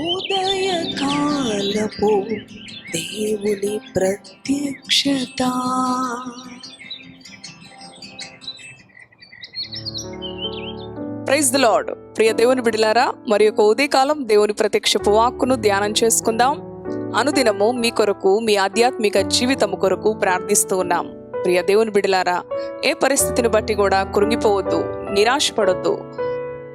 ఉదయకాలపు దేవుని ప్రత్యక్షత. Praise the lord. ప్రియ దేవుని బిడిలారా మరి యొక్క ఉదయకాలం దేవుని ప్రత్యక్షపు వాక్కును ధ్యానం చేసుకుందాం. అనుదినము మీ కొరకు మీ ఆధ్యాత్మిక జీవితము కొరకు ప్రార్థిస్తూ ఉన్నాం. ప్రియ దేవుని బిడిలారా ఏ పరిస్థితిని బట్టి కూడా కృంగిపోవద్దు నిరాశపడొద్దు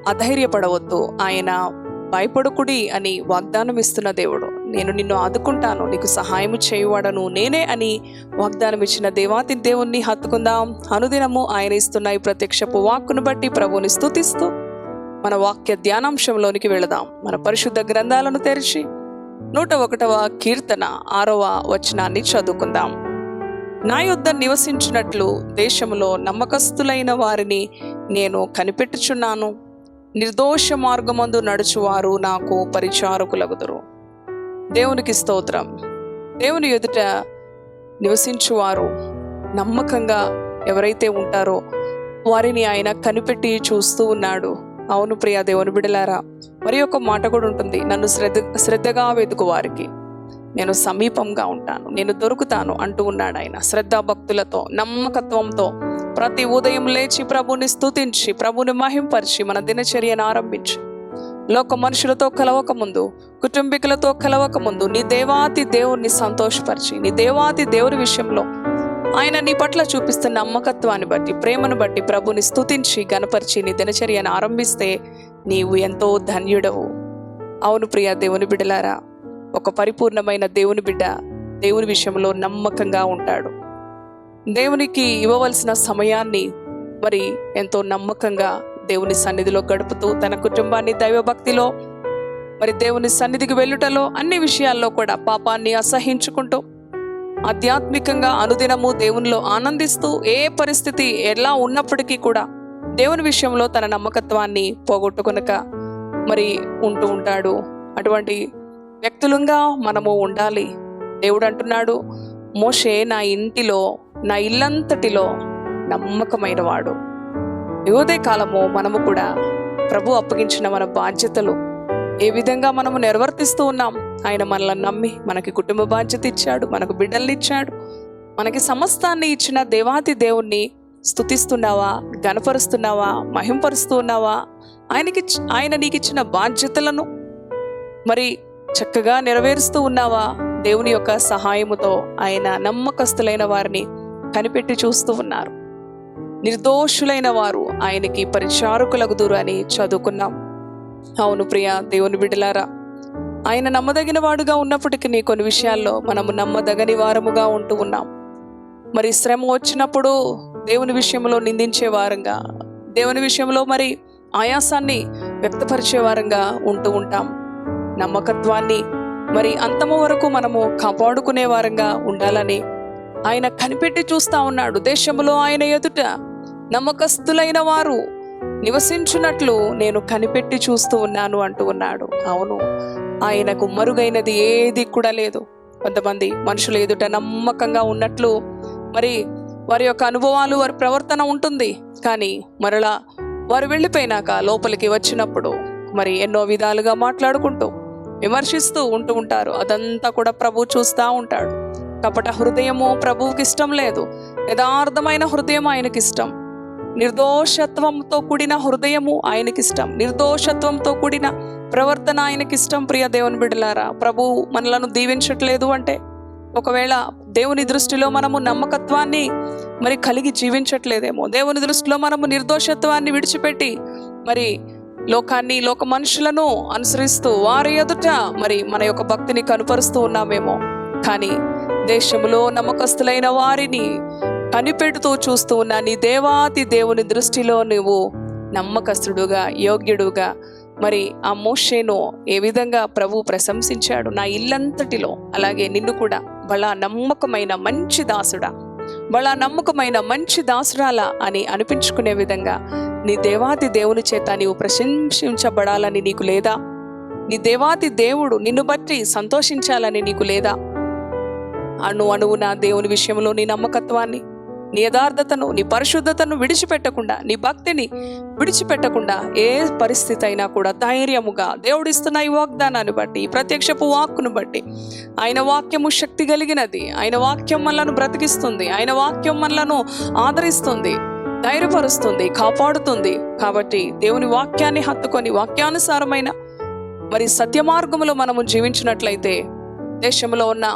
అధైర్యపడవద్దు. ఆయన భయపడుకుడి అని వాగ్దానం ఇస్తున్న దేవుడు. నేను నిన్ను ఆదుకుంటాను. నీకు సహాయం చేయువాడను నేనే అని వాగ్దానం ఇచ్చిన దేవాతి దేవుణ్ణి హత్తుకుందాం. అనుదినము ఆయన ఇస్తున్న ఈ ప్రత్యక్షపు వాక్కును బట్టి ప్రభువుని స్థుతిస్తూ మన వాక్య ధ్యానాంశంలోనికి వెళదాం. మన పరిశుద్ధ గ్రంథాలను తెరిచి నూట ఒకటవ కీర్తన ఆరవ వచనాన్ని చదువుకుందాం. నా యొద్ద నివసించినట్లు దేశంలో నమ్మకస్తులైన వారిని నేను కనిపెట్టుచున్నాను. నిర్దోష మార్గమందు నడుచువారు నాకు పరిచారకులగుదురు. దేవునికి స్తోత్రం. దేవుని ఎదుట నివసించువారు నమ్మకంగా ఎవరైతే ఉంటారో వారిని ఆయన కనిపెట్టి చూస్తూ ఉన్నాడు. అవును ప్రియా దేవుని బిడలారా మరి ఒక మాట కూడా ఉంటుంది. నన్ను శ్రద్ధ శ్రద్ధగా వెతుకు వారికి. నేను సమీపంగా ఉంటాను. నేను దొరుకుతాను అంటూ ఉన్నాడు ఆయన. శ్రద్ధా భక్తులతో నమ్మకత్వంతో ప్రతి ఉదయం లేచి ప్రభుని స్తుతించి ప్రభుని మహింపరిచి మన దినచర్యను ఆరంభించి. లోక మనుషులతో కలవక ముందు కుటుంబీకులతో కలవక ముందు నీ దేవాతి దేవుణ్ణి సంతోషపరిచి నీ దేవాతి దేవుని విషయంలో ఆయన నీ పట్ల చూపిస్తున్న నమ్మకత్వాన్ని బట్టి ప్రేమను బట్టి ప్రభుని స్తుతించి గనపరిచి నీ దినచర్యను ఆరంభిస్తే నీవు ఎంతో ధన్యుడవు. అవును ప్రియ దేవుని బిడ్డలారా ఒక పరిపూర్ణమైన దేవుని బిడ్డ దేవుని విషయంలో నమ్మకంగా ఉంటాడు. దేవునికి ఇవ్వవలసిన సమయాన్ని మరి ఎంతో నమ్మకంగా దేవుని సన్నిధిలో గడుపుతూ తన కుటుంబాన్ని దైవభక్తిలో మరి దేవుని సన్నిధికి వెళ్ళుటలో అన్ని విషయాల్లో కూడా పాపాన్ని అసహించుకుంటూ ఆధ్యాత్మికంగా అనుదినము దేవునిలో ఆనందిస్తూ ఏ పరిస్థితి ఎలా ఉన్నప్పటికీ కూడా దేవుని విషయంలో తన నమ్మకత్వాన్ని పోగొట్టుకునక మరి ఉంటూ ఉంటాడు. అటువంటి వ్యక్తులంగా మనము ఉండాలి. దేవుడు అంటున్నాడు మోషే నా ఇంటిలో నా ఇల్లంతటిలో నమ్మకమైన వాడు యోదే కాలము మనము కూడా ప్రభు అప్పగించిన మన బాధ్యతలు. ఏ విధంగా మనము నిర్వర్తిస్తూ ఉన్నాం ఆయన మనల్ని నమ్మి మనకి కుటుంబ బాధ్యత ఇచ్చాడు మనకు బిడ్డల్ని ఇచ్చాడు. మనకి సమస్తాన్ని ఇచ్చిన దేవాతి దేవుణ్ణి స్తుతిస్తున్నావా గనపరుస్తున్నావా మహింపరుస్తూ ఉన్నావా ఆయనకి ఆయన నీకు ఇచ్చిన బాధ్యతలను మరి చక్కగా నెరవేరుస్తూ ఉన్నావా? దేవుని యొక్క సహాయముతో ఆయన నమ్మకస్తులైన వారిని కనిపెట్టి చూస్తూ ఉన్నారు. నిర్దోషులైన వారు ఆయనకి పరిచారకులకు అని చదువుకున్నాం. అవును ప్రియ దేవుని బిడ్డలారా ఆయన నమ్మదగిన వాడుగా ఉన్నప్పటికీ కొన్ని విషయాల్లో మనము నమ్మదగని వారముగా ఉంటూ ఉన్నాం. మరి శ్రమ వచ్చినప్పుడు దేవుని విషయంలో నిందించే వారంగా దేవుని విషయంలో మరి ఆయాసాన్ని వ్యక్తపరిచే వారంగా ఉంటూ ఉంటాం. నమ్మకత్వాన్ని మరి అంతము వరకు మనము కాపాడుకునే వారంగా ఉండాలని ఆయన కనిపెట్టి చూస్తా ఉన్నాడు. దేశంలో ఆయన ఎదుట నమ్మకస్తులైన వారు నివసించున్నట్లు నేను కనిపెట్టి చూస్తూ ఉన్నాను అంటూ ఉన్నాడు. అవును ఆయనకు మరుగైనది ఏది కూడా లేదు. కొంతమంది మనుషులు ఎదుట నమ్మకంగా ఉన్నట్లు మరి వారి యొక్క అనుభవాలు వారి ప్రవర్తన ఉంటుంది. కానీ మరలా వారు వెళ్ళిపోయినాక లోపలికి వచ్చినప్పుడు మరి ఎన్నో విధాలుగా మాట్లాడుకుంటూ విమర్శిస్తూ ఉంటూ ఉంటారు. అదంతా కూడా ప్రభు చూస్తూ ఉంటాడు. కపట హృదయము ప్రభువుకి ఇష్టం లేదు. యథార్థమైన హృదయం ఆయనకి ఇష్టం నిర్దోషత్వంతో కూడిన హృదయము ఆయనకిష్టం. నిర్దోషత్వంతో కూడిన ప్రవర్తన ఆయనకిష్టం ప్రియ దేవుని బిడ్డలారా. ప్రభు మనలను దీవించట్లేదు అంటే ఒకవేళ దేవుని దృష్టిలో మనము నమ్మకత్వాన్ని మరి కలిగి జీవించట్లేదేమో. దేవుని దృష్టిలో మనము నిర్దోషత్వాన్ని విడిచిపెట్టి మరి లోకాన్ని లోక మనుషులను అనుసరిస్తూ వారి ఎదుట మరి మన యొక్క భక్తిని కనుపరుస్తూ ఉన్నామేమో. కానీ దేశంలో నమ్మకస్తులైన వారిని కనిపెడుతూ చూస్తూ ఉన్న నీ దేవాతి దేవుని దృష్టిలో నువ్వు నమ్మకస్తుడుగా యోగ్యుడుగా. మరి ఆ మోషేను ఏ విధంగా ప్రభు ప్రశంసించాడు? నా ఇల్లంతటిలో అలాగే నిన్ను కూడా బలా నమ్మకమైన మంచి దాసుడా బలా నమ్మకమైన మంచి దాసురాలా అని అనిపించుకునే విధంగా నీ దేవాతి దేవుని చేత నీవు ప్రశంసించబడాలని నీకు లేదా? నీ దేవాతి దేవుడు నిన్ను బట్టి సంతోషించాలని నీకు లేదా? అణు అణువు నా దేవుని విషయంలో నీ నమ్మకత్వాన్ని నీ యథార్థతను నీ పరిశుద్ధతను విడిచిపెట్టకుండా నీ భక్తిని విడిచిపెట్టకుండా ఏ పరిస్థితి అయినా కూడా ధైర్యముగా దేవుడిస్తున్న ఈ వాగ్దానాన్ని బట్టి ఈ ప్రత్యక్షపు వాక్కును బట్టి ఆయన వాక్యము శక్తి కలిగినది ఆయన వాక్యం మనలను బ్రతికిస్తుంది ఆయన వాక్యం మనలను ఆదరిస్తుంది ధైర్యపరుస్తుంది కాపాడుతుంది. కాబట్టి దేవుని వాక్యాన్ని హత్తుకొని వాక్యానుసారమైన మరి సత్యమార్గంలో మనము జీవించినట్లయితే దేశంలో ఉన్న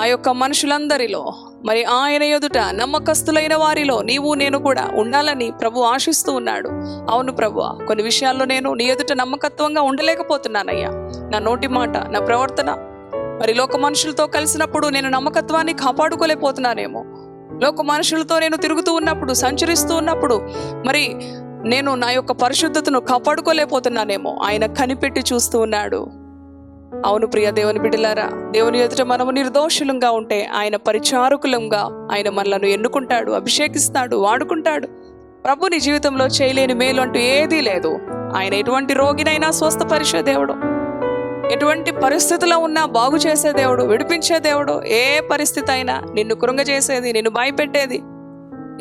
ఆ యొక్క మనుషులందరిలో మరి ఆయన ఎదుట నమ్మకస్తులైన వారిలో నీవు నేను కూడా ఉండాలని ప్రభు ఆశిస్తూ ఉన్నాడు. అవును ప్రభు కొన్ని విషయాల్లో నేను నీ ఎదుట నమ్మకత్వంగా ఉండలేకపోతున్నానయ్యా. నా నోటి మాట నా ప్రవర్తన మరి లోక మనుషులతో కలిసినప్పుడు నేను నమ్మకత్వాన్ని కాపాడుకోలేకపోతున్నానేమో. లోక మనుషులతో నేను తిరుగుతూ ఉన్నప్పుడు సంచరిస్తూ ఉన్నప్పుడు మరి నేను నా యొక్క పరిశుద్ధతను కాపాడుకోలేకపోతున్నానేమో. ఆయన కనిపెట్టి చూస్తూ ఉన్నాడు. అవును ప్రియ దేవుని బిడ్డలారా దేవుని ఎదుట మనము నిర్దోషులంగా ఉంటే ఆయన పరిచారకులంగా ఆయన మనలను ఎన్నుకుంటాడు అభిషేకిస్తాడు వాడుకుంటాడు. ప్రభు నీ జీవితంలో చేయలేని మేలు అంటూ ఏదీ లేదు. ఆయన ఎటువంటి రోగినైనా స్వస్థపరిచే దేవుడు. ఎటువంటి పరిస్థితిలో ఉన్నా బాగు చేసే దేవుడు విడిపించే దేవుడు. ఏ పరిస్థితి అయినా నిన్ను కృంగజేసేది నిన్ను భయపెట్టేది.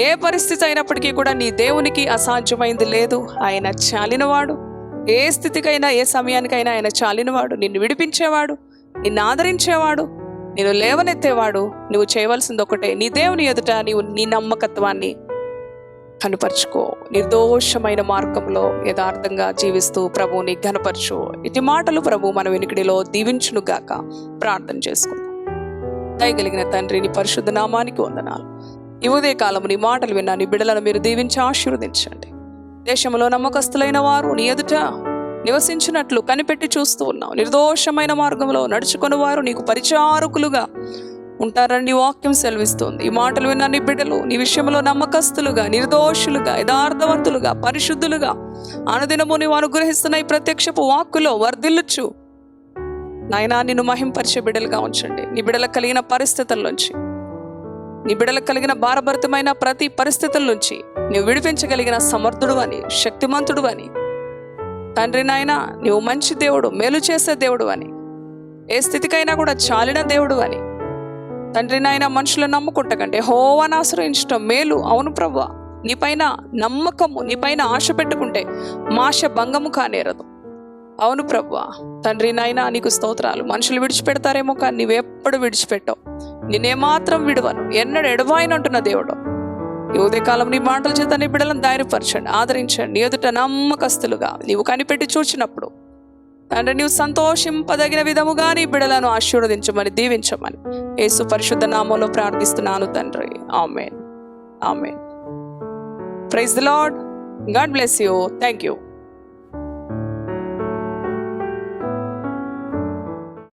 ఏ పరిస్థితి అయినప్పటికీ కూడా నీ దేవునికి అసాధ్యమైంది లేదు. ఆయన చాలినవాడు. ఏ స్థితికైనా ఏ సమయానికైనా ఆయన చాలినవాడు. నిన్ను విడిపించేవాడు నిన్ను ఆదరించేవాడు నేను లేవనెత్తేవాడు. నువ్వు చేయవలసింది ఒకటే నీ దేవుని ఎదుట నీవు నీ నమ్మకత్వాన్ని కనుపరుచుకో. నిర్దోషమైన మార్గంలో యథార్థంగా జీవిస్తూ ప్రభువుని ఘనపరచు. ఇటు మాటలు ప్రభు మన వెనుకడిలో దీవించును గాక. ప్రార్థన చేసుకుందాం. దయగలిగిన తండ్రి నీ పరిశుద్ధ నామానికి వందనాలు. ఈ ఉదయ కాలము నీ మాటలు విన్నా నీ బిడ్డలను మీరు దీవించి ఆశీర్వదించండి. దేశంలో నమ్మకస్తులైన వారు నీ ఎదుట నివసించినట్లు కనిపెట్టి చూస్తూ ఉన్నావు. నిర్దోషమైన మార్గంలో నడుచుకుని వారు నీకు పరిచారకులుగా ఉంటారని వాక్యం సెలవిస్తుంది. ఈ మాటలు విన్న నీ బిడ్డలు నీ విషయంలో నమ్మకస్తులుగా నిర్దోషులుగా యథార్థవంతులుగా పరిశుద్ధులుగా అనుదినము నీవు అనుగ్రహిస్తున్న ఈ ప్రత్యక్షపు వాక్కులో వర్ధిల్లుచు. నాయనా నిన్ను మహింపరిచే బిడ్డలుగా ఉంచండి. నీ బిడ్డలకు కలిగిన పరిస్థితుల్లోంచి నీ బిడ్డలకు కలిగిన భారభరితమైన ప్రతి పరిస్థితుల నుంచి నువ్వు విడిపించగలిగిన సమర్థుడు అని శక్తిమంతుడు అని తండ్రి నాయన నువ్వు మంచి దేవుడు మేలు చేసే దేవుడు అని ఏ స్థితికైనా కూడా చాలిన దేవుడు అని తండ్రి నాయన మనుషులు నమ్ముకుంటకంటే హోవాను ఆశ్రయించడం మేలు. అవును ప్రభు నీపైన నమ్మకము నీపైన ఆశ పెట్టుకుంటే మాష భంగము కానేరదు. అవును ప్రభు తండ్రి నాయన నీకు స్తోత్రాలు. మనుషులు విడిచిపెడతారేమో కానీ నీవెప్పుడు విడిచిపెట్టావు. నేనేమాత్రం విడవను. ఎన్నడు ఎడవాయినంటున్న దేవుడు. ఈ ఉదయకాలం నీ మాటల చేత నీ బిడ్డలను ధైర్యపరచండి. ఆదరించండి. నీ ఎదుట నమ్మకస్తులుగా నీవు కనిపెట్టి చూచినప్పుడు తండ్రి నీవు సంతోషింపదగిన విధముగా నీ బిడలను ఆశీర్వదించమని దీవించమని. యేసు పరిశుద్ధ నామంలో ప్రార్థిస్తున్నాను తండ్రి. Amen. Amen. Praise the Lord God bless you. Thank you.